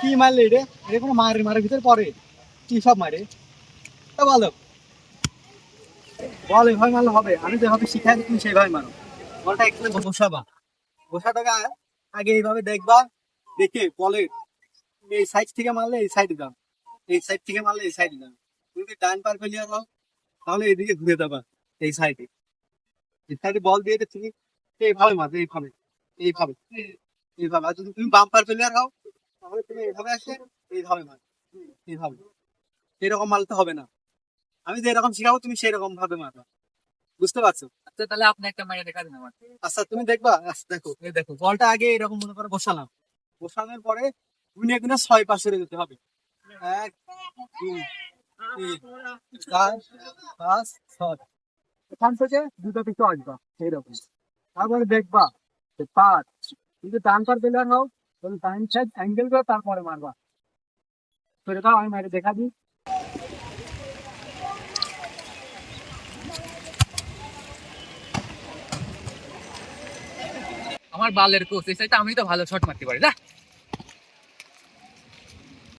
কি মারলে কোনো ভিতর কি সব মারে? তা বলো। বল মারলে হবে। আমি শিখাই মারো। বলটা একটু বসাবা। বসাটাকে আগে এইভাবে দেখবা, দেখে বলে এই সাইড থেকে মারলে এই সাইডে দাও। এই সাইড থেকে মারলে এই সাইডে দাও। তুমি যদি ডান পার দাও তাহলে এদিকে ঘুরে দেবা এই সাইডে এই সাইডে বল দিয়ে তুমি এইভাবে মারবে এইভাবে এইভাবে এইভাবে। আর যদি তুমি বাম পার প্লেয়ার হও তাহলে তুমি এইভাবে আসে এইভাবে মার এইভাবে। এরকম মারতে হবে না। আমি যে এরকম শিখাবো তুমি সেই রকম ভাবে মারবা বুঝতে পারছ? আচ্ছা তাহলে আপনি একটা মাইনে দেখা দিন আমার আচ্ছা তুমি দেখবা আচ্ছা দেখো। এই দেখো বলটা আগে এরকম মনে করে বসালাম। বসানোর পরে গুনে গুনে ছয় পাশে যেতে হবে। এক দুই তিন চার পাঁচ ছয়। এখান থেকে দুটো পিছু আসবা এইরকম। তারপরে দেখবা যে পাঁচ কিন্তু ডান পার দিলে হও তাহলে ডান সাইড অ্যাঙ্গেল করে তারপরে মারবা। করে দাও, আমি মারে দেখা দিই। আমার বালের কোচ এই সাইডে আমি তো ভালো শট মারতে পারি না